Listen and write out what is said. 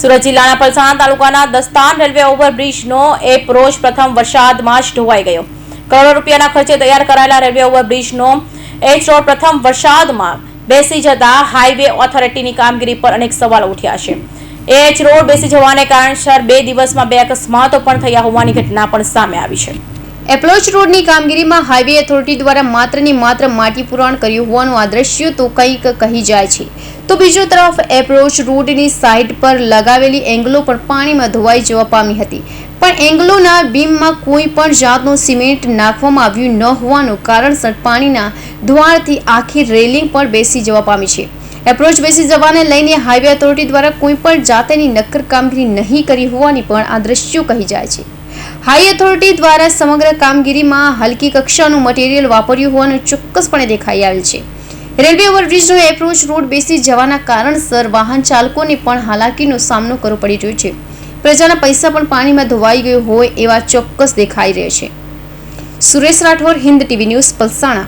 સુરત જિલ્લાના પલસાણા તાલુકાના દસ્તાન railway ઓવરબ્રિજનો approach પ્રથમ વરસાદમાં જ ઢોવાઈ ગયો. કરોડો રૂપિયાના ખર્ચે તૈયાર કરાયેલા રેલવે ઓવરબ્રિજનો એચ રોડ પ્રથમ વરસાદમાં બેસી જતા હાઈવે ઓથોરિટીની કામગીરી પર અનેક સવાલો ઉઠ્યા છે. એચ રોડ બેસી જવાને કારણસર બે દિવસમાં બે અકસ્માતો પણ થયા હોવાની ઘટના પણ સામે આવી છે. એપ્રોચ રોડની કામગીરીમાં હાઈવે ઓથોરિટી દ્વારા માત્ર ને માત્ર માટી પુરાણ કર્યું હોવાનું આ દ્રશ્યો તો કંઈક કહી જાય છે. તો બીજો તરફ એપ્રોચ રોડની સાઇડ પર લગાવેલી એંગલો પણ પાણીમાં ધોવાઈ જવા પામી હતી. પણ એંગલોના બીમમાં કોઈ પણ જાતનું સિમેન્ટ નાખવામાં આવ્યું ન હોવાનું કારણસર પાણીના ધોવાણથી આખી રેલિંગ પણ બેસી જવા પામી છે. એપ્રોચ બેસી જવાને લઈને હાઈવે ઓથોરિટી દ્વારા કોઈ પણ જાતની નક્કર કામગીરી નહીં કરી હોવાની પણ આ દ્રશ્યો કહી જાય છે. હાઈ ઓથોરિટી દ્વારા સમગ્ર કામગીરીમાં હલકી કક્ષાનું મટીરીયલ વાપર્યું હોવાનું ચોક્કસપણે દેખાઈ આવેલ છે. રેલવે ઓવરબ્રિજનો એપ્રોચ રોડ બેસી જવાના કારણસર વાહન ચાલકોને પણ હાલાકીનો સામનો કરવો પડી રહ્યો છે. પ્રજાના પૈસા પણ પાણીમાં ધોવાઈ ગયો હોય એવા ચોક્કસ દેખાઈ રહ્યા છે. Suresh Rathod, Hind TV news, Palsana.